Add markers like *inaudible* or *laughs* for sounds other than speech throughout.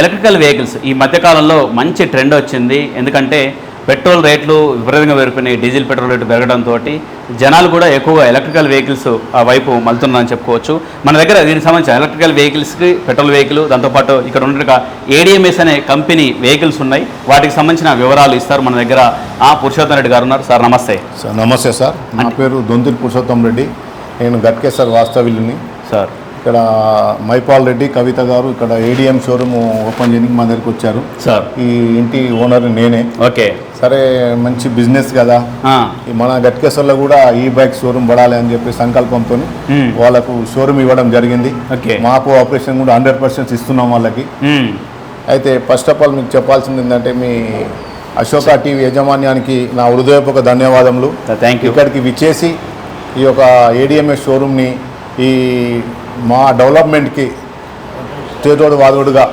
Electrical vehicles ఈ మధ్యకాలంలో మంచి ట్రెండ్ వచ్చింది. ఎందుకంటే పెట్రోల్ రేట్లు విపరీతంగా పెరిగిపోయినాయి డీజిల్ పెట్రోల్ రేటు పెరగడంతో జనాలు కూడా ఎక్కువగా ఎలక్ట్రికల్ వెహికల్స్ ఆ వైపు మలుతున్నారని చెప్పుకోవచ్చు. మన దగ్గర దీనికి సంబంధించిన ఎలక్ట్రికల్ వెహికల్స్కి పెట్రోల్ వెహికల్ దాంతోపాటు ఇక్కడ ఉన్న ఏడిఎంఎస్ అనే కంపెనీ వెహికల్స్ ఉన్నాయి. వాటికి సంబంధించిన వివరాలు ఇస్తారు మన దగ్గర. ఆ పురుషోత్తం రెడ్డి గారు ఉన్నారు. సార్ నమస్తే. సార్ నమస్తే సార్. నా పేరు దొంతిరి పురుషోత్తం రెడ్డి. నేను గట్కేశ్వర్ వాస్తవ్యుల్ని. సార్ ఇక్కడ మైపాల్ రెడ్డి కవిత గారు ఇక్కడ ఏడిఎం షోరూమ్ ఓపెన్ చేయడానికి మా దగ్గరికి వచ్చారు. సార్. ఈ ఇంటి ఓనర్ నేనే. ఓకే. సరే మంచి బిజినెస్ కదా. మన గట్కేశ్వర్లో కూడా ఈ బైక్ షోరూమ్ పడాలి అని చెప్పి సంకల్పంతో. వాళ్ళకు షోరూమ్ ఇవ్వడం జరిగింది. ఓకే. మాకు ఆపరేషన్ కూడా హండ్రెడ్ పర్సెంట్ ఇస్తున్నాం వాళ్ళకి. అయితే ఫస్ట్ ఆఫ్ ఆల్ మీకు చెప్పాల్సింది ఏంటంటే మీ అశోక టీవీ యాజమాన్యానికి నా హృదయపూర్వక ధన్యవాదములు. థ్యాంక్ యూ ఇక్కడికి విచ్చేసి ఈ యొక్క ఏడిఎంఎస్ షోరూమ్ని ఈ మా డెవలప్మెంట్కి చేతోడు వాదోడుగా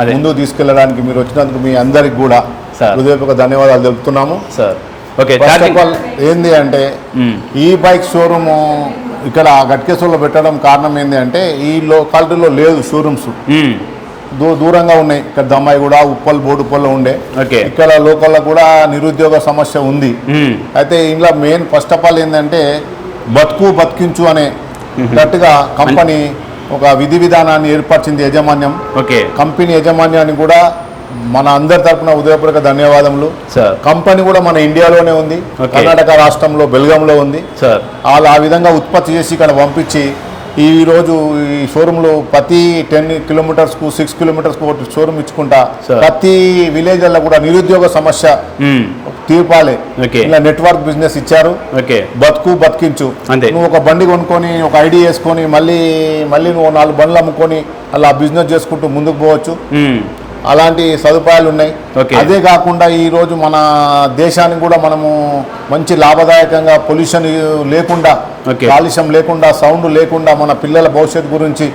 అదే. ముందుకు తీసుకెళ్ళడానికి మీరు వచ్చినందుకు మీ అందరికి కూడా సార్. హృదయపూర్వక ధన్యవాదాలు తెలుపుతున్నాము. Sir. Okay first of charging. All ఏంది అంటే ఈ బైక్ షోరూము ఇక్కడ గట్కేశ్వర్లో పెట్టడం కారణం ఏంది అంటే ఈ లోకాలిటీలో లేదు షోరూమ్స్. దూ దూరంగా ఉన్నాయి. ఇక్కడ దమ్మాయి కూడా ఉప్పల్ బోడుప్పల్లో ఉండే. ఇక్కడ లోకల్లో కూడా నిరుద్యోగ సమస్య ఉంది. అయితే ఇందులో మెయిన్ ఫస్ట్ ఆఫ్ ఆల్ ఏంటంటే బతుకు బతికించు అనే గట్టిగా కంపెనీ ఒక విధి విధానాన్ని ఏర్పరిచింది యాజమాన్యం. ఓకే. కంపెనీ యాజమాన్యాన్ని కూడా మన అందరి తరపున ఉదయపూర్వక ధన్యవాదములు. సార్. కంపెనీ కూడా మన ఇండియాలోనే ఉంది. కర్ణాటక రాష్ట్రంలో బెల్గాంలో ఉంది. సార్. వాళ్ళు ఆ విధంగా ఉత్పత్తి చేసి ఇక్కడ పంపించి ఈ రోజు ఈ షోరూంలో ప్రతి టెన్ కిలోమీటర్స్కు సిక్స్ కిలోమీటర్స్కు ఒకటి షోరూమ్ ఇచ్చుకుంటా. ప్రతి విలేజ్లలో కూడా నిరుద్యోగ సమస్య తీర్పాలి. ఇలా నెట్వర్క్ బిజినెస్ ఇచ్చారు ఓకే బతుకు బతికించు. నువ్వు ఒక బండి కొనుక్కొని ఒక ఐడి వేసుకొని మళ్ళీ మళ్ళీ నువ్వు నాలుగు బండ్లు అమ్ముకొని అలా బిజినెస్ చేసుకుంటూ ముందుకు పోవచ్చు అలాంటి సదుపాయాలు ఉన్నాయి. అదే కాకుండా ఈ రోజు మన దేశానికి కూడా మనము మంచి లాభదాయకంగా పొల్యూషన్ లేకుండా. కాలుష్యం లేకుండా సౌండ్ లేకుండా మన పిల్లల భవిష్యత్తు గురించి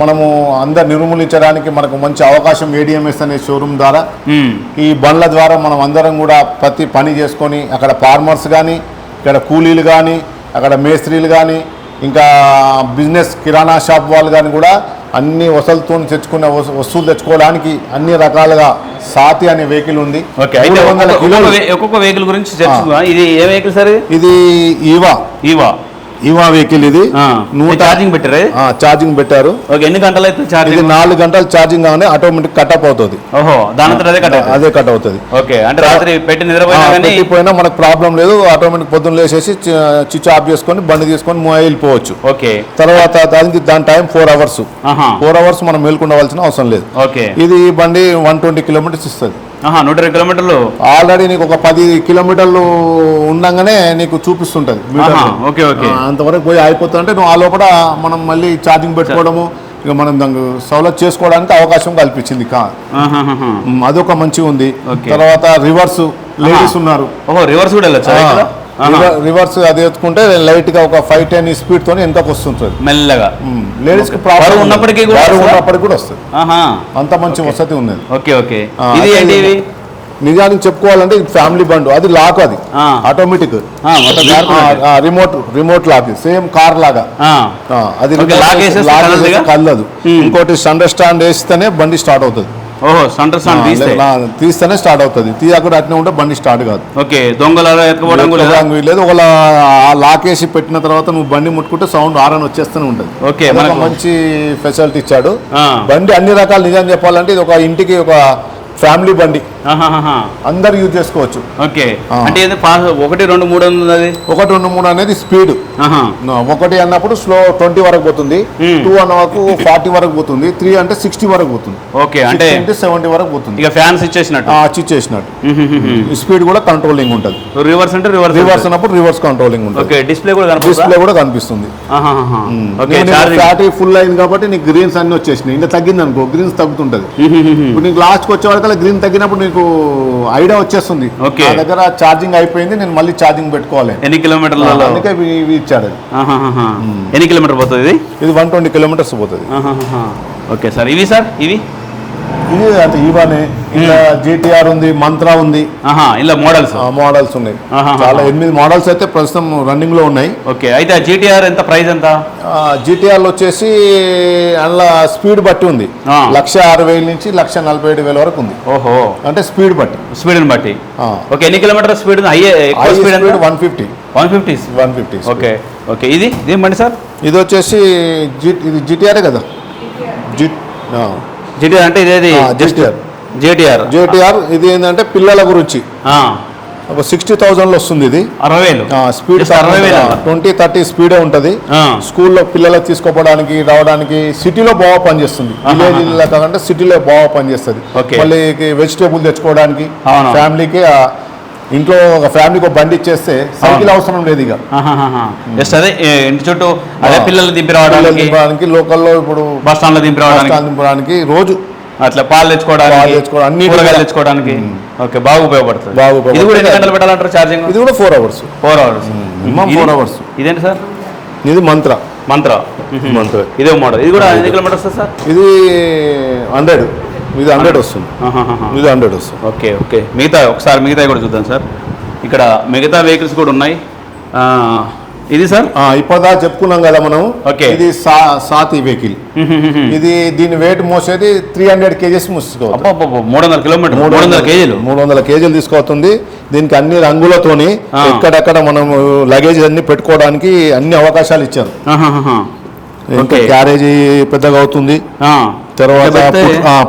మనము అందరు నిర్మూలించడానికి మనకు మంచి అవకాశం ఏడిఎంఎస్ అనే షోరూమ్ ద్వారా మ్, ఈ బండ్ల ద్వారా మనం అందరం కూడా ప్రతి పని చేసుకొని అక్కడ ఫార్మర్స్ కానీ ఇక్కడ కూలీలు కానీ అక్కడ మేస్త్రీలు కానీ ఇంకా బిజినెస్ కిరాణా షాప్ వాళ్ళు కానీ కూడా అన్ని వసతులతో తెచ్చుకునే వస్తు- వస్తువులు తెచ్చుకోవడానికి అన్ని రకాలుగా సాతి అనే వెహికల్ ఉంది. ఒక్కొక్క- వెహికల్ గురించి ఇది ఏ వెహికల్ సార్ ఇది ఈవా. ఈవా. ఈవా వెహికల్ ఇది. నూట ఛార్జింగ్ పెట్టారు? ఛార్జింగ్ పెట్టారు. ఓకే ఎన్ని గంటలు అయితే ఇది ఛార్జింగ్ నాలుగు గంటలు ఛార్జింగ్ కాగానే ఆటోమేటిక్ కటప్ అవుతుంది. ఓహో దాని అదే కట్ అదే కట్ అవుతుంది. ఓకే అంటే రాత్రి పెట్టి నిద్రపోయినా కానీ మనకు ప్రాబ్లం లేదు ఆటోమేటిక్ పొద్దున్న లేచేసి స్విచ్ ఆఫ్ చేసుకొని బండి తీసుకొని మూవ్ వెళ్ళిపోవచ్చు. ఓకే. తర్వాత దానికి దాని time four hours four hours మనం మేల్కొండవలసిన అవసరం లేదు. ఓకే. ఇది బండి వన్ ట్వంటీ కిలోమీటర్స్ ఇస్తుంది. నూట ఇరవై కిలోమీటర్లు? ఆల్రెడీ నీకు ఒక పది కిలోమీటర్లు ఉండగానే నీకు చూపిస్తుంటది ఓకే, ఓకే. అంతవరకు పోయి అయిపోతుంది అంటే నువ్వు ఆ లోపల మనం మళ్ళీ ఛార్జింగ్ పెట్టుకోవడము ఇక మనం దానికి సవలత్ చేసుకోవడానికి అవకాశం కల్పించింది కా. అదొక మంచి ఉంది. తర్వాత రివర్స్ లేడీస్ ఉన్నారు. రివర్స్ కూడా వెళ్ళొచ్చా రివర్స్ అది ఎత్తుకుంటే లైట్గా ఒక ఫైవ్ టెన్ స్పీడ్ తోని వెనకకు వస్తుంటుంది మెల్లగా. లేడీస్కి ఓకే. ప్రాబ్లం బరువు ఉన్నప్పటికీ కూడా? ఉన్నప్పటికీ కూడా వస్తుంది. ఆహా. అంత మంచి వసతి ఉన్నది. Okay okay. ఇది ఏంటి నిజానికి చెప్పుకోవాలంటే ఇది ఫ్యామిలీ బండ్. అది లాక్ అది. Automatic. Remote remote lock. Same car లాగా. అది లాక్ Hmm. ఇంకోటి అండర్ స్టాండ్ వేస్తేనే బండి స్టార్ట్ అవుతుంది. ఓహో సెంటర్ తీస్తే తీస్తేనే స్టార్ట్ అవుతుంది తీయకుండా అట్నే ఉంటే బండి స్టార్ట్ కాదు ఓకే దొంగల ఎత్తుకోవడం లేదా? ఎక్కడానికి లేదు ఒకవేళ ఆ లాక్ వేసి పెట్టిన తర్వాత నువ్వు బండి ముట్టుకుంటే సౌండ్ ఆరన్ వచ్చేస్తూనే ఉంటుంది ఓకే, మనకు- మంచి ఫెసిలిటీ ఇచ్చాడు. బండి అన్ని రకాలు నిజం చెప్పాలంటే ఇది ఒక ఇంటికి ఒక ఫ్యామిలీ బండి. అందరు యూజ్ చేసుకోవచ్చు. ఓకే. అంటే ఏది? ఒకటి రెండు మూడు అది ఒకటి రెండు మూడు అనేది స్పీడ్. ఒకటి అన్నప్పుడు స్లో ట్వంటీ వరకు పోతుంది. టూ అన్న వరకు ఫార్టీ వరకు పోతుంది. త్రీ అంటే సిక్స్టీ వరకు పోతుంది. ఓకే అంటే సెవెంటీ వరకు పోతుంది. ఇక ఫ్యాన్స్ ఇచ్చేసినట్టు. అచీవ్ చేసినట్టు ఈ స్పీడ్ కూడా కంట్రోలింగ్ ఉంటుంది. రివర్స్ అంటే రివర్స్ రివర్స్ అన్నప్పుడు రివర్స్ కంట్రోలింగ్ ఉంటుంది. ఓకే డిస్ప్లే కూడా? డిస్ప్లే కూడా కనిపిస్తుంది. ఫ్యాటీ ఫుల్ అయింది కాబట్టి నీకు గ్రీన్స్ అన్ని వచ్చేసినాయి. ఇంకా తగ్గింది అనుకో గ్రీన్స్ తగ్గుతుంటది ఇప్పుడు నీకు లాస్ట్కి వచ్చే వరకు గ్రీన్ తగ్గినప్పుడు నీకు ఐడియా వచ్చేస్తుంది. నా దగ్గర ఛార్జింగ్ అయిపోయింది నేను మళ్ళీ ఛార్జింగ్ పెట్టుకోవాలి. ఎన్ని కిలోమీటర్లలో? అందుకే ఇవి- ఇచ్చాడు. ఎన్ని కిలోమీటర్ పోతుంది ఇది? ఇది వన్ ట్వంటీ కిలోమీటర్స్ పోతుంది. ఓకే సార్ ఇవి సార్ ఇవి? ఇది అంటే ఇవన్నీ ఇంకా జీటీఆర్ ఉంది మంత్రా ఉంది. ఇలా మోడల్స్ మోడల్స్ ఉన్నాయి. చాలా ఎనిమిది మోడల్స్ అయితే ప్రస్తుతం రన్నింగ్లో ఉన్నాయి. ఓకే అయితే జీటీఆర్ ఎంత ప్రైస్ ఎంత? జీటీఆర్ వచ్చేసి అందులో స్పీడ్ బట్టి ఉంది. లక్ష ఆరు వేల నుంచి లక్ష నలభై ఏడు వేల వరకు ఉంది. ఓహో. అంటే స్పీడ్ బట్టి. స్పీడ్ని బట్టి. ఓకే ఎన్ని kilometer speed speed one fifty one fifty one fifty okay okay. ఇది బండి సార్? ఇది వచ్చేసి జీ ఇది జీటీఆర్ కదా? జీ జీటీఆర్ అంటే ఇదేది? GTR. జీటీఆర్. జీటీఆర్. ఇది ఏంటంటే పిల్లల గురించి. ఒక సిక్స్టీ థౌజండ్లో వస్తుంది ఇది. అరవై స్పీడ్ ట్వంటీ థర్టీ స్పీడే ఉంటుంది. స్కూల్లో పిల్లలకు తీసుకోపోవడానికి రావడానికి సిటీలో బాగా పనిచేస్తుంది. విలేజ్ కాకుండా సిటీలో బాగా పనిచేస్తుంది. మళ్ళీ వెజిటేబుల్ తెచ్చుకోవడానికి. ఫ్యామిలీకి ఇంట్లో ఒక ఫ్యామిలీకి ఒక బండి ఇచ్చేస్తే సైకిల్ అవసరం లేదు ఇక. జస్ట్ అదే ఇంటి చుట్టూ అదే. పిల్లలు దింపి రావడానికి దింపడానికి లోకల్లో ఇప్పుడు బస్ స్టాండ్లో దింపి రావడానికి. దింపడానికి రోజు అట్లా పాలు తెచ్చుకోవడానికి పాలు తెచ్చుకోవడం, అన్నిటికీ కూరగాయలు. తెచ్చుకోవడానికి. ఓకే బాగా ఉపయోగపడుతుంది. బాగా. ఇది కూడా ఎన్ని గంటలు పెట్టాలంటారు ఛార్జింగ్? ఇది కూడా four hours four hours minimum four hours ఇదేంటి సార్? ఇది మంత్ర. మంత్ర. మంత్ర. ఇదే మోడల్. ఇది కూడా ఎన్ని కిలోమీటర్స్ సార్? ఇది హండ్రెడ్ ఇది హండ్రెడ్. వస్తుంది. ఇది హండ్రెడ్ వస్తుంది. Okay okay. మిగతా ఒకసారి మిగతా కూడా చూద్దాం సార్. ఇక్కడ మిగతా వెహికల్స్ కూడా ఉన్నాయి. ఇది సార్? ఆ, ఇప్పటిదాకా చెప్పుకున్నాం కదా మనం. Okay. ఇది సాతి వెహికల్ ఇది దీని వెయిట్ మోసేది త్రీ హండ్రెడ్ కేజెస్ మోసుకోవచ్చు మూడు వందల కిలోమీటర్ మూడు వందల కేజీలు. మూడు వందల కేజీలు తీసుకోవుతుంది దీనికి అన్ని రంగులతోని. ఎక్కడెక్కడ మనం లగేజ్ అన్ని పెట్టుకోవడానికి అన్ని అవకాశాలు ఇచ్చారు. ఇంకా ఓకే. క్యారేజీ పెద్దగా అవుతుంది. తర్వాత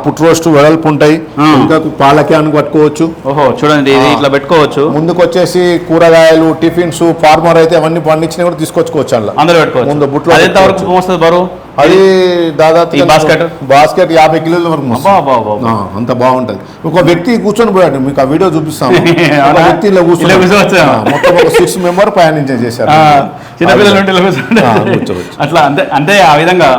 పుట్- రోస్ట్ వెడల్పు ఉంటాయి. ఇంకా పాల క్యాన్ పట్టుకోవచ్చు ఓహో చూడండి ఇది. ఇట్లా పెట్టుకోవచ్చు. ముందుకు వచ్చేసి కూరగాయలు టిఫిన్స్ ఫార్మర్ అయితే అవన్నీ పండించినవి కూడా తీసుకొచ్చుకోవచ్చు అందులో. పెట్టుకోవచ్చు. ముందు బుట్లో ఎంత వరకు బరువు? అది దాదాపు basket? బాస్కెట్ యాభై కిలోల వరకు అంత బాగుంటది ఒక వ్యక్తి కూర్చొని పోయాడు మీకు ఆ వీడియో చూపిస్తాను *laughs* ఒక అవునా? వ్యక్తి ఇలా కూర్చొని మొత్తం ఒక సిక్స్ మెంబర్ ప్రయాణించే చేశారు. అట్లా అంతే అంటే ఆ విధంగా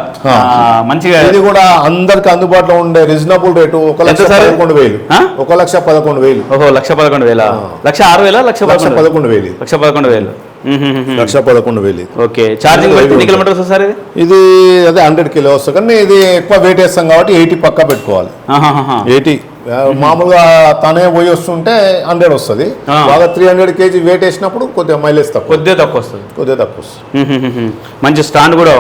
మంచిగా ఇది కూడా అందరికి అందుబాటులో ఉండే రీజనబుల్ రేటు ఒక లక్ష? పదకొండు వేలు? ఒక లక్ష పదకొండు వేలు ఓహో లక్ష పదకొండు వేల. లక్ష ఆరు వేల లక్ష పదకొండు వేలు. లక్ష పదకొండు వేలు లక్ష పదకొండు వేలు. ఓకే. ఛార్జింగ్ ఇది ఎన్ని. కిలోమీటర్స్ సార్ ఇది? ఇది అదే హండ్రెడ్ కిలో వస్తుంది. కానీ ఇది ఎక్కువ వెయిట్ వేస్తాం కాబట్టి ఎయిటీ పక్కా పెట్టుకోవాలి. ఎయిటీ. మామూలుగా తనే పోయి వస్తుంటే హండ్రెడ్ వస్తుంది. బాగా త్రీ హండ్రెడ్ కేజీ వెయిట్ వేసినప్పుడు కొద్దిగా మైలేజ్ తక్కువ. కొద్దిగా తక్కువ వస్తుంది. కొద్దిగా తక్కువ వస్తుంది. మంచి స్టాండ్ కూడా.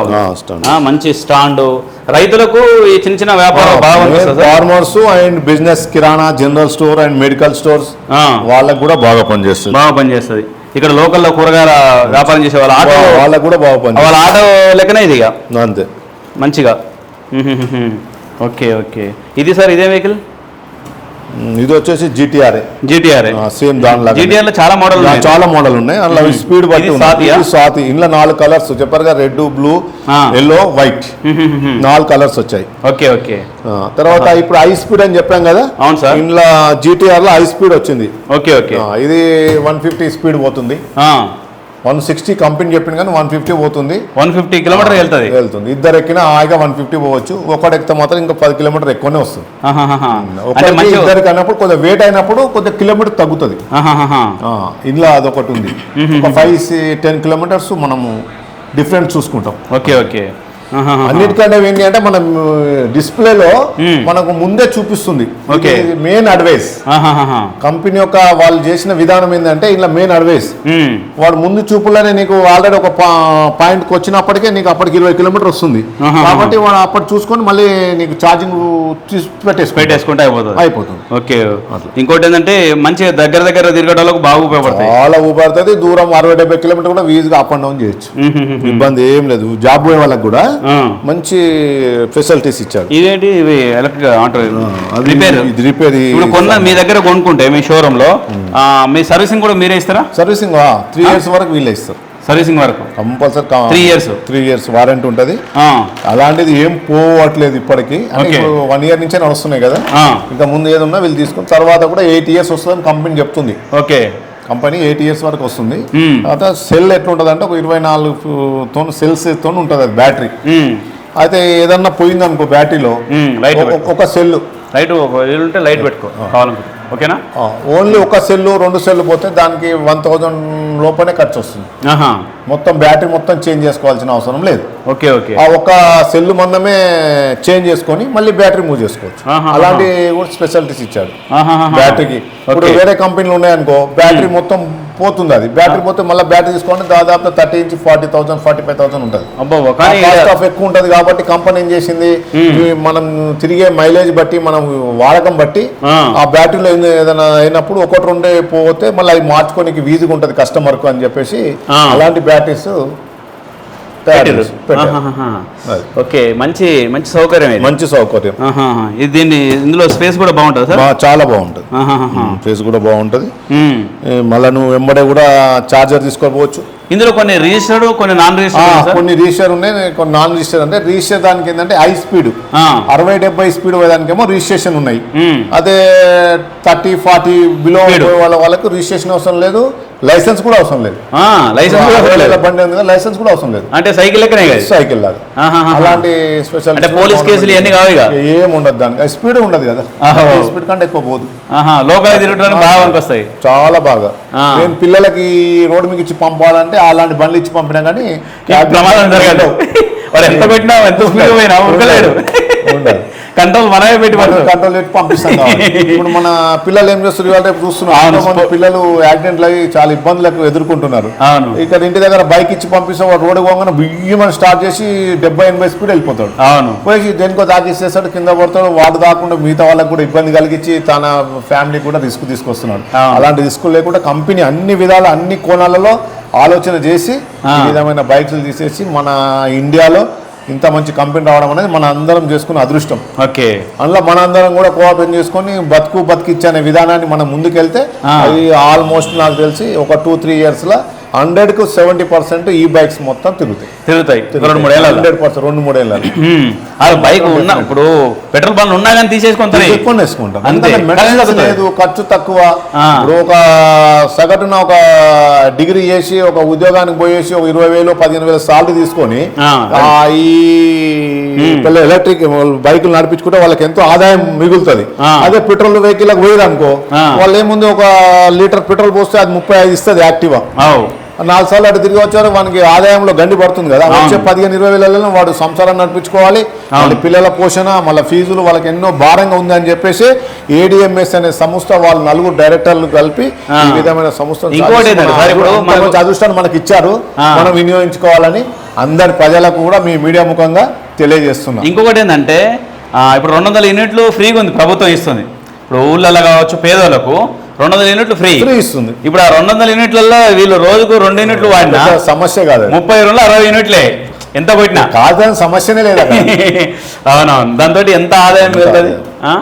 ఆ, మంచి స్టాండ్ రైతులకు ఈ చిన్న చిన్న వ్యాపారం బాగా? Farmers and business kirana general store and medical stores వాళ్ళకి కూడా బాగా పనిచేస్తుంది. బాగా పనిచేస్తుంది. ఇక్కడ లోకల్లో కూరగాయల వ్యాపారం చేసే వాళ్ళ ఆటో వాళ్ళకి కూడా బాగా వాళ్ళ ఆటో లెక్కనే ఇది ఇక. అంతే. మంచిగా. *laughs* Okay okay. ఇది సార్ ఇదే వెహికల్ ఇది వచ్చేసి జీటీఆర్ జీటీఆర్ సేమ్ దానిలాగా జీటీఆర్లో చాలా మోడల్ చాలా మోడల్ ఉన్నాయి. అందులో. స్పీడ్ బట్టి సాతి. ఇందులో నాలుగు కలర్స్ చెప్పారుగా రెడ్ బ్లూ. ఎల్లో వైట్ నాలుగు కలర్స్ వచ్చాయి. Okay okay. తర్వాత ఇప్పుడు హై స్పీడ్ అని చెప్పాం కదా అవును సార్. ఇందులో జీటీఆర్లో హై స్పీడ్ వచ్చింది. Okay okay. ఇది వన్ ఫిఫ్టీ స్పీడ్ పోతుంది. వన్ సిక్స్టీ కంపెనీ చెప్పింది కానీ వన్ ఫిఫ్టీ పోతుంది. వన్ ఫిఫ్టీ కిలోమీటర్ వెళ్తుంది. వెళ్తుంది. ఇద్దరు ఎక్కినా హాయిగా వన్ ఫిఫ్టీ పోవచ్చు. ఒకటి ఎక్కితే మాత్రం ఇంకా పది కిలోమీటర్ ఎక్కువనే వస్తుంది. మంచి ఇద్దరికి అన్నప్పుడు కొద్దిగా వెయిట్ అయినప్పుడు కొద్దిగా కిలోమీటర్ తగ్గుతుంది. ఇందులో అదొకటి ఉంది. ఒక ఫైవ్ టెన్ కిలోమీటర్స్ మనము డిఫరెంట్ చూసుకుంటాం. Okay okay. అన్నిటికంటే ఏంటి అంటే మనం డిస్ప్లేలో. మనకు ముందే చూపిస్తుంది ఓకే. Main advice. కంపెనీ యొక్క వాళ్ళు చేసిన విధానం ఏంటంటే ఇలా మెయిన్ అడ్వైస్. వాడు ముందు చూపులోనే నీకు ఆల్రెడీ ఒక పాయింట్కి వచ్చినప్పటికే నీకు అప్పటికి ఇరవై కిలోమీటర్ వస్తుంది. కాబట్టి వాడు అప్పటి చూసుకొని మళ్ళీ నీకు ఛార్జింగ్ పెట్టేసుకుంటే పెట్టేసుకుంటే అయిపోతుంది అయిపోతుంది ఓకే ఇంకోటి ఏంటంటే మంచిగా దగ్గర దగ్గర తిరగడానికి బాగా ఉపయోగపడతాయి చాలా ఊపడుతుంది దూరం అరవై డెబ్బై కిలోమీటర్ కూడా ఈజీగా అప్ అండ్ డౌన్ చేయొచ్చు. ఇబ్బంది ఏం లేదు జాబ్ పోయే వాళ్ళకి కూడా. మంచి ఫెసిలిటీస్ ఇచ్చారు ఇదేంటి? ఇవి ఎలక్ట్రిక్ ఆటో రిపేర్ ఇది రిపేర్ ఇప్పుడు కొన్న మీ దగ్గర కొనుక్కుంటే మీ షోరూమ్లో మీ సర్వీసింగ్ కూడా మీరే ఇస్తారా? సర్వీసింగ్ త్రీ ఇయర్స్ వరకు వీళ్ళే ఇస్తారు. సర్వీసింగ్ వరకు? Compulsory Three years. Three years warranty ఉంటుంది. అలాంటిది ఏం పోవట్లేదు ఇప్పటికి. వన్ ఇయర్ నుంచే నడుస్తున్నాయి కదా. ఇంకా ముందు ఏది ఉన్నా వీళ్ళు తీసుకుని తర్వాత కూడా ఎయిట్ ఇయర్స్ వస్తుందని కంపెనీ చెప్తుంది. ఓకే. కంపెనీ ఎయిట్ ఇయర్స్ వరకు వస్తుంది. తర్వాత సెల్ ఎట్లుంటుంది అంటే ఒక ఇరవై నాలుగు తో సెల్స్తో ఉంటుంది అది బ్యాటరీ. అయితే ఏదన్నా పోయింది అనుకో బ్యాటరీలో ఒక- సెల్. లైట్ ఉంటే లైట్ పెట్టుకో కావాలనుకుంటే ఓకేనా? ఓన్లీ ఒక సెల్ రెండు సెల్ పోతే దానికి వన్ థౌజండ్ లోపలే ఖర్చు వస్తుంది ఆహా. మొత్తం బ్యాటరీ మొత్తం చేంజ్ చేసుకోవాల్సిన అవసరం లేదు ఓకే ఓకే ఆ ఒక్క సెల్ మందమే చేంజ్ చేసుకొని మళ్ళీ బ్యాటరీ మూవ్ చేసుకోవచ్చు. అలాంటి కూడా స్పెషాలిటీస్ ఇచ్చాడు. బ్యాటరీకి ఇప్పుడు. వేరే కంపెనీలు ఉన్నాయనుకో బ్యాటరీ మొత్తం పోతుంది అది బ్యాటరీ పోతే మళ్ళీ బ్యాటరీ తీసుకోండి దాదాపు థర్టీ నుంచి forty thousand forty five thousand ఉంటుంది కాస్ట్ ఆఫ్ ఎక్కువ ఉంటుంది కాబట్టి కంపెనీ ఏం చేసింది మనం తిరిగే మైలేజ్ బట్టి మనం వాడకం బట్టి ఆ. బ్యాటరీలో ఏదైనా- అయినప్పుడు ఒకటి రెండే పోతే మళ్ళీ అవి మార్చుకోనికి వీజీగా ఉంటుంది కస్టమర్కు అని చెప్పేసి. అలాంటి బ్యాటరీస్ అది. ఓకే మంచి మంచి సౌకర్యం మంచి సౌకర్యం. ఇది దీన్ని ఇందులో స్పేస్ కూడా బాగుంటుంది సార్? చాలా బాగుంటుంది. ఫేస్ కూడా బాగుంటుంది. మళ్ళా నువ్వు వెంబడే కూడా చార్జర్ తీసుకోపోవచ్చు ఇందులో కొన్ని రిజిస్టర్డ్ కొన్ని నాన్ రిజిస్టర్డ్ కొన్ని రిజిస్టర్ ఉన్నాయి కొన్ని నాన్ రిజిస్టర్ అంటే రిజిస్టర్ దానికి ఏంటంటే హై స్పీడ్ ఆ. అరవై డెబ్బై స్పీడ్ పోయేదానికేమో రిజిస్ట్రేషన్ ఉన్నాయి. అదే థర్టీ ఫార్టీ బిలో. వాళ్ళ వాళ్ళకు రిజిస్ట్రేషన్ అవసరం లేదు లైసెన్స్ కూడా అవసరం లేదు లైసెన్స్ బండి ఉంది లైసెన్స్ కూడా అవసరం లేదు అంటే సైకిల్? సైకిల్ లాగా. అలాంటి స్పెషల్ అంటే పోలీస్ కేసులు ఇవన్నీ కావు? ఏం ఉండదు దానికి స్పీడ్ ఉండదు కదా. స్పీడ్ కంటే ఎక్కువ పోదు లోకల్ తిరగడానికి బాగా పనికొస్తాయి చాలా బాగా. నేను పిల్లలకి రోడ్డు మీకు ఇచ్చి పంపాలంటే అలాంటి బండ్లు ఇచ్చి పంపినా కానీ ప్రమాదం జరగదు. వాడు ఎంత పెట్టినా ఎంత స్పీడ్ పోయినా ఉరకలేడు. ఉండదు. కంట్రోల్ మనమే పెట్టి కంట్రోల్ పెట్టి పంపిస్తాం కాబట్టి. ఇప్పుడు మన పిల్లలు ఏం చేస్తారు ఇవాళ రేపు చూస్తున్నాం పిల్లలు యాక్సిడెంట్లు అయ్యి చాలా ఇబ్బందులకు ఎదుర్కొంటున్నారు. ఇక్కడ ఇంటి దగ్గర బైక్ ఇచ్చి పంపిస్తే వాడు రోడ్డు పోగానే బియ్యమని స్టార్ట్ చేసి డెబ్బై ఎనభై స్పీడ్ వెళ్ళిపోతాడు. అవును. పోయి దేనికో దాకిస్తేస్తాడు కింద పడతాడు. వాడు దాకుండా మిగతా వాళ్ళకి కూడా ఇబ్బంది కలిగించి తన ఫ్యామిలీ కూడా రిస్క్ తీసుకొస్తున్నాడు. అలాంటి రిస్క్ లేకుండా కంపెనీ అన్ని విధాల అన్ని కోణాలలో ఆలోచన చేసి. ఈ విధమైన బైక్లు తీసేసి మన ఇండియాలో ఇంత మంచి కంపెనీ రావడం అనేది మన అందరం చేసుకున్న అదృష్టం ఓకే అందులో మన అందరం కూడా కోఆపరేట్ చేసుకొని బతుకు బతికిచ్చే అనే విధానాన్ని మనం ముందుకెళ్తే. అది ఆల్మోస్ట్ నాకు తెలిసి ఒక టూ త్రీ ఇయర్స్లో హండ్రెడ్కు సెవెంటీ పర్సెంట్ ఈ బైక్స్ మొత్తం తిరుగుతాయి. తిరుగుతాయి. రెండు మూడు ఏళ్ళ హండ్రెడ్ పర్సెంట్ రెండు మూడు ఏళ్ళ అది బైక్ ఉన్నా ఇప్పుడు పెట్రోల్ బండ్లు ఉన్నా కానీ తీసేసుకుంటాయి ఎక్కువ వేసుకుంటాం అంతే. లేదు ఖర్చు తక్కువ. ఇప్పుడు ఒక సగటున ఒక డిగ్రీ చేసి ఒక ఉద్యోగానికి పోయేసి ఒక ఇరవై వేలు పదిహేను వేలు సాలరీ తీసుకొని ఈ ఎలక్ట్రిక్ బైకులు నడిపించుకుంటే వాళ్ళకి ఎంతో ఆదాయం మిగులుతుంది. అదే పెట్రోల్ వెహికల్ పోయేది అనుకో. వాళ్ళు ఏముంది ఒక లీటర్ పెట్రోల్ పోస్తే అది ముప్పై ఐదు ఇస్తుంది యాక్టివా. నాలుగు సార్లు అటు తిరిగి వచ్చారు మనకి ఆదాయంలో గండి పడుతుంది కదా. వచ్చే పదిహేను ఇరవై వేలలో వాడు సంసారం నడిపించుకోవాలి. మళ్ళీ పిల్లల పోషణ మళ్ళీ ఫీజులు వాళ్ళకి ఎన్నో భారంగా ఉంది అని చెప్పేసి ఏడిఎంఎస్ అనే సంస్థ వాళ్ళు నలుగురు డైరెక్టర్లు కలిపి. ఈ విధమైన సంస్థ అదృష్టాన్ని మనకి ఇచ్చారు. మనం వినియోగించుకోవాలని అందరి ప్రజలకు కూడా మీ మీడియా ముఖంగా తెలియజేస్తున్నాం. ఇంకొకటి ఏంటంటే ఇప్పుడు రెండు వందల యూనిట్లు ఫ్రీగా ఉంది ప్రభుత్వం ఇస్తుంది. ఇప్పుడు ఊళ్ళల్లో కావచ్చు పేదోళ్ళకు రెండు వందల యూనిట్లు ఫ్రీ. ఫ్రీ ఇస్తుంది. ఇప్పుడు ఆ రెండు వందల యూనిట్లలో వీళ్ళు రోజుకు రెండు యూనిట్లు వాడినా సమస్య కాదు. ముప్పై రెండు అరవై యూనిట్లే. ఎంత కొట్టినా? కాదని సమస్యనే లేదు. *laughs* అవునవును. దాంతో ఎంత ఆదాయం? ఆ?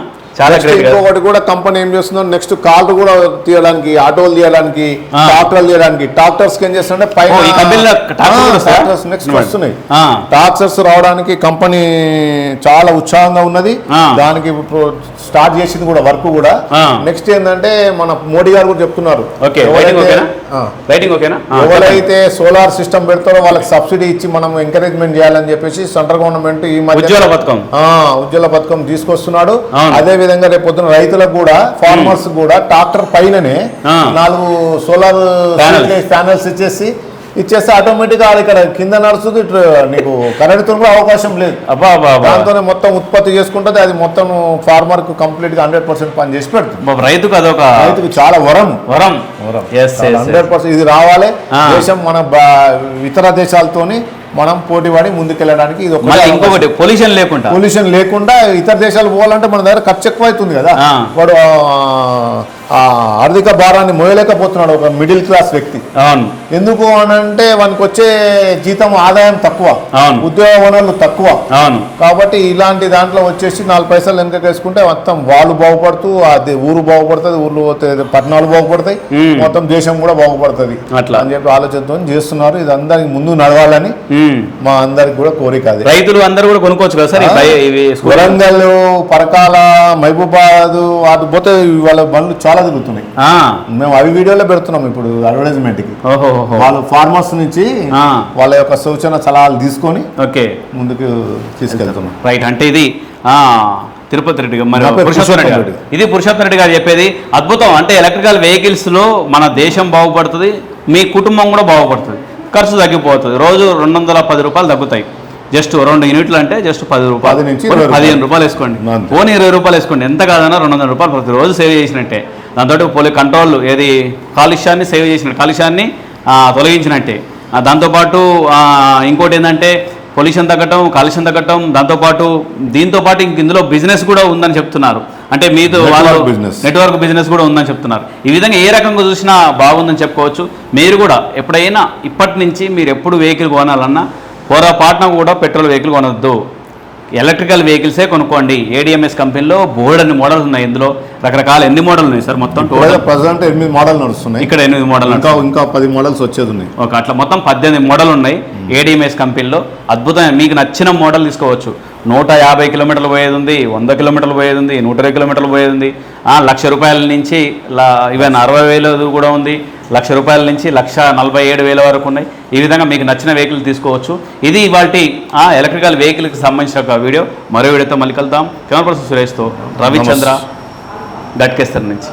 చాలా ఇంకొకటి కూడా కంపెనీ ఏం చేస్తుందో నెక్స్ట్ కార్లు కూడా తీయడానికి ఆటోలు తీయడానికి. ట్రాక్టర్లు తీయడానికి ట్రాక్టర్స్ ఏం చేస్తుంటే పైన? నెక్స్ట్. వస్తున్నాయి. ట్రాక్టర్స్ రావడానికి కంపెనీ చాలా ఉత్సాహంగా ఉన్నది. దానికి స్టార్ట్ చేసింది కూడా వర్క్ కూడా. నెక్స్ట్ ఏంటంటే మన మోడీ గారు కూడా చెప్తున్నారు ఎవరైతే- సోలార్ సిస్టమ్ పెడతారో వాళ్ళకి సబ్సిడీ ఇచ్చి మనం ఎంకరేజ్మెంట్ చేయాలని చెప్పేసి సెంట్రల్ గవర్నమెంట్ ఈ మధ్య ఉజ్వల పథకం. ఉజ్వల పథకం తీసుకొస్తున్నాడు. అదే విధంగా రేపు పొద్దున రైతులకు కూడా ఫార్మర్స్ కూడా ట్రాక్టర్ పైననే. నాలుగు సోలార్. ప్యానల్స్ ఇచ్చేసి ఇచ్చేస్తే ఆటోమేటిక్గా ఇక్కడ కింద నడుస్తుంది నీకు కరెంట్ కూడా అవకాశం లేదు. దాంతోనే మొత్తం ఉత్పత్తి చేసుకుంటుంది అది మొత్తం ఫార్మర్కు కంప్లీట్గా హండ్రెడ్ పర్సెంట్ పని చేసి పెడుతుంది రైతుకు అదొక రైతుకు చాలా వరం వరం వరం హండ్రెడ్ పర్సెంట్ ఇది రావాలి. దేశం మన ఇతర దేశాలతోని మనం పోటీ పడి ముందుకెళ్ళడానికి ఇది ఇంకొకటి పొల్యూషన్ లేకుండా. పొల్యూషన్ లేకుండా ఇతర దేశాలు పోవాలంటే మన దగ్గర ఖర్చు ఎక్కువ అవుతుంది కదా. వాడు ఆర్థిక భారాన్ని మోయలేకపోతున్నాడు ఒక మిడిల్ క్లాస్ వ్యక్తి అవును ఎందుకు అని అంటే వానికి వచ్చే జీతం ఆదాయం తక్కువ అవును. ఉద్యోగ వనరులు తక్కువ అవును కాబట్టి ఇలాంటి దాంట్లో వచ్చేసి నాలుగు పైసలు వెనక వేసుకుంటే మొత్తం వాళ్ళు బాగుపడుతూ అది ఊరు బాగుపడుతుంది ఊర్లో పట్టణాలు బాగుపడతాయి. మొత్తం దేశం కూడా బాగుపడుతుంది అట్లా. అని చెప్పి ఆలోచనతో చేస్తున్నారు ఇది అందరికి ముందు నడవాలని. మా అందరికి కూడా కోరిక అది రైతులు అందరూ కూడా కొనుక్కోవచ్చు కదా సార్? వరంగల్ పరకాల మహబూబాద్ అటు పోతే వాళ్ళ బండ్లు చాలా తిరుగుతున్నాయి. ఆ. మేము అవి వీడియోలో పెడుతున్నాం ఇప్పుడు అడ్వర్టైజ్మెంట్కి. వాళ్ళు ఫార్మర్స్ నుంచి. వాళ్ళ యొక్క సూచన సలహాలు తీసుకొని ఓకే. ముందుకు తీసుకెళ్తున్నాం. రైట్ అంటే ఇది తిరుపతి రెడ్డి గారు మరి పురుషోత్తమ రెడ్డి గారు. ఇది పురుషోత్తమ రెడ్డి గారు చెప్పేది అద్భుతం అంటే ఎలక్ట్రికల్ వెహికల్స్లో మన దేశం బాగుపడుతుంది మీ కుటుంబం కూడా బాగుపడుతుంది ఖర్చు తగ్గిపోతుంది రోజు రెండు వందల పది రూపాయలు తగ్గుతాయి. జస్ట్ రెండు యూనిట్లు అంటే జస్ట్ పది రూపాయలు. పదిహేను రూపాయలు. వేసుకోండి. పోనీ ఇరవై రూపాయలు వేసుకోండి. ఎంత కాదన్నా రెండు వందల రూపాయలు ప్రతి రోజు సేవ్ చేసినట్టే. దాంతో పోలీ కంట్రోల్ ఏది కాలుష్యాన్ని సేవ్ చేసినట్టు కాలుష్యాన్ని తొలగించినట్టే. దాంతోపాటు ఇంకోటి ఏంటంటే పొల్యూషన్ తగ్గటం కాలుష్యం తగ్గటం దాంతోపాటు దీంతోపాటు ఇంక ఇందులో బిజినెస్ కూడా ఉందని చెప్తున్నారు. అంటే మీతో వాళ్ళు business. నెట్వర్క్ బిజినెస్ కూడా ఉందని చెప్తున్నారు. ఈ విధంగా ఏ రకంగా చూసినా బాగుందని చెప్పుకోవచ్చు. మీరు కూడా ఎప్పుడైనా ఇప్పటి నుంచి మీరు ఎప్పుడు వెహికల్ కొనాలన్నా పొరపాటున కూడా పెట్రోల్ వెహికల్ కొనొద్దు. ఎలక్ట్రికల్ వెహికల్సే కొనుక్కోండి. ఏడిఎంఎస్ కంపెనీలో బోర్డ్ అన్ని మోడల్స్ ఉన్నాయి. ఇందులో రకరకాల ఎన్ని మోడల్ ఉన్నాయి సార్? మొత్తం టోటల్ ప్రజెంట్ ఎనిమిది మోడల్ నడుస్తున్నాయి. ఇక్కడ ఎనిమిది మోడల్ ఇంకా ఇంకా పది మోడల్స్ వచ్చేది ఉన్నాయి. ఒక అట్లా మొత్తం పద్దెనిమిది మోడల్ ఉన్నాయి ఏడిఎంఎస్ కంపెనీలో. అద్భుతమైన మీకు నచ్చిన మోడల్ తీసుకోవచ్చు. నూట యాభై కిలోమీటర్లు పోయేది ఉంది వంద కిలోమీటర్లు పోయేది ఉంది నూట ఇరవై కిలోమీటర్లు పోయేది ఉంది ఆ, లక్ష రూపాయల నుంచి ఈవెన్ అరవై వేలు కూడా ఉంది. లక్ష రూపాయల నుంచి లక్ష నలభై ఏడు వేల వరకు ఉన్నాయి. ఈ విధంగా మీకు నచ్చిన వెహికల్ తీసుకోవచ్చు. ఇది ఇవాళ ఎలక్ట్రికల్ వెహికల్కి సంబంధించిన ఒక వీడియో. మరో వీడియోతో మళ్ళీ కలుద్దాం. కెమెరా పర్సన్ సురేష్తో రవిచంద్ర గట్కేస్తర్ నుంచి.